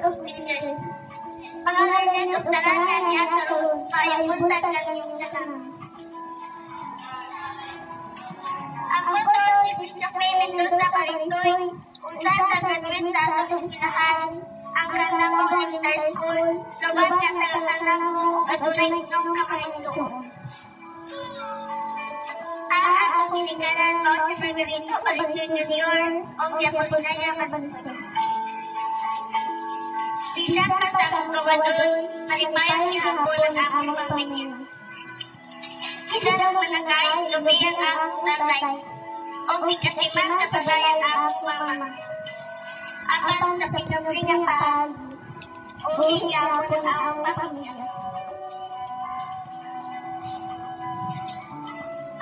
official. Pangalan of talangan niya karon, payabutan lang yung tanan. Ako to, Bishop May Mendoza Karintoy, unsa sa graduate sa atong ang kanda mo high school, lubat niya sa kasalang mo, adunay nitong kakarintoon. Ang akong pinigdaran mo si Margarito Coliseo Jr. o Diapos na niya kabantuan. Bilang matang kawadol, malipayan niya ako ng aming pamilya. Isa ng managay, lumiyan ang tatay. O bigasiman sa pagayan ang mama. Apan sa pinagring ang pahal, o siya ako ng aming pamilya.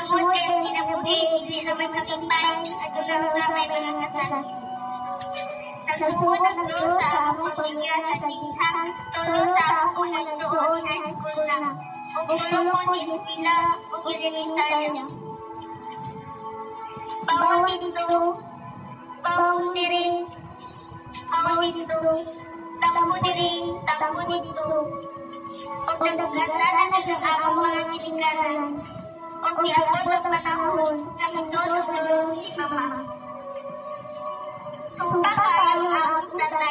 Ang hotel kinabuhi, hindi naman nakintay, at doon na may mga nasalan. Nagsusunod ng doon sa among pamilya sa Tagihang, tulo sa akong nagdoon na school na. O tulo ko din sila, o elementarya. Bawang dito, bawang diri, bawang dito, tambo diri, tambo dito. O nagagatan na sa among mga kilingaran. O kiabot sa panahon, nagdulog na doon si mama. Sumpa kayo ang tatay.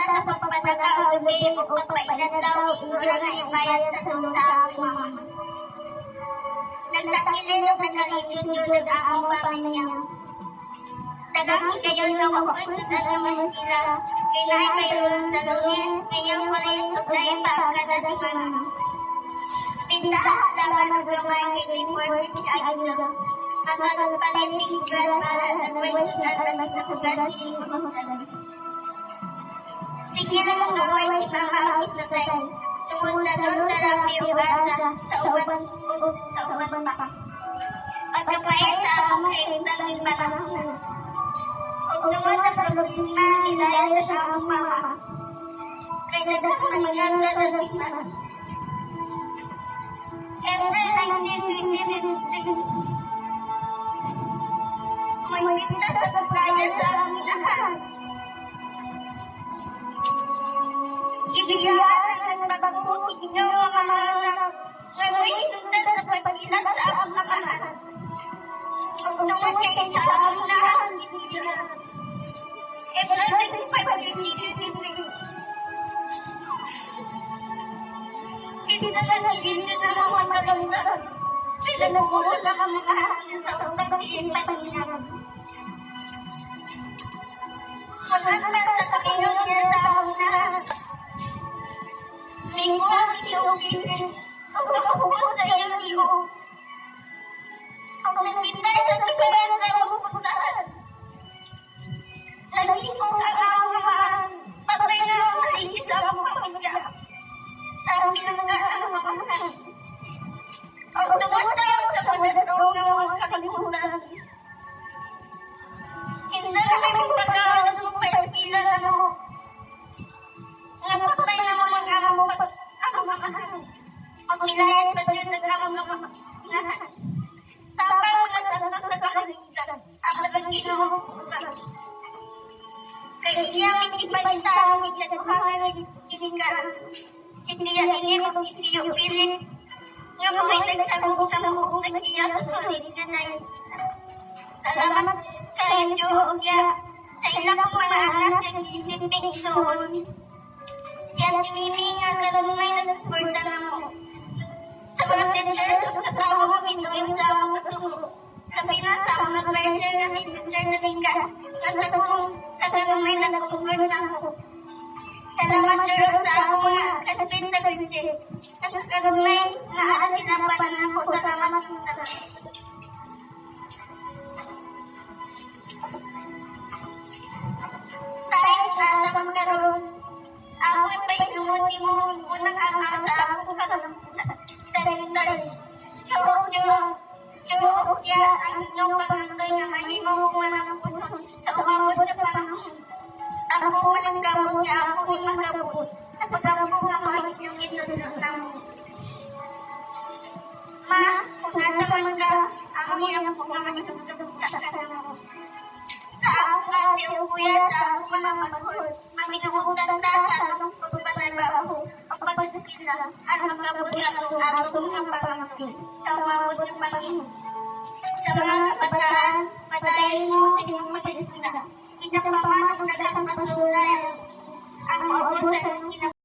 Kita sa pagpapataga o gabi o pagpailan daw iyong nga ibayad sa sa mama. Nagtakilin yung nagkakitulog ang among pamilya. Tagami kayo ng wakapun sa naman sila. Kailangan kayo ng dalawin, ngayong wala yung supply pa ang kadasiman. Pintaha laban ng gulungan kay Greenwood sa Aguila. Ang magpalitig para sa nagwais na talag na kugaran sa mga mutalan. Sige na lang gawin si mga awis na tayo. Na doon sa rapi sa uban sa uban pa. At nagkaya sa among kaintalang panahon. O tungkol sa pagkakas na ilaya sa mama. Kaya nagkakang maganda sa Ang naman kayo sa aming lahat, ibiyahan. Every Kaya siya may ibalita ang itlatuhan ng kilingkaran. Hindi yan hindi mo kung siyo pilit. Nga mga nagsasabi sa mga kung nagsiya sa sulit na na Salamat sa inyo, Ogya. Sa ilang mga anak na isipin itoon. Siya si Mimi nga kalumay na nagsuporta na mo. Sa mga teacher sa kasawa mo, pinuin sa mga kasubo. Sabi na sa mga version na may teacher na tingka. Sa kung sa kalumay na nagsuporta na mo. Salamat Diyos sa ako nga kasapin sa kunti. Sa kagumay nga aasinapan ako sa mo sa Tayo sa alam karon. Ako ay pinumuti mo unang ang sa ako. Sa. Suro Diyos. Suro Kya ang inyong pamangkay na mahimo mo manang ang buwan ng gamot niya ang puting gabos. Kapag ang buwan ko ay yung ito ng gamot. Ma, kung nasa man ka, ang iyong buwan ng gamot sa gabos. Kaang kasi uya sa mga magod. Maminugutan sa anong pagbabago. Ang pagsukila, ang mabuyan ang aratong ng pangangkin. Tawawag ng pangin. Sa mga kabataan, patayin mo ang iyong matagisina. Isa pa man sa lahat ng kasulayan. Ang maubusan ng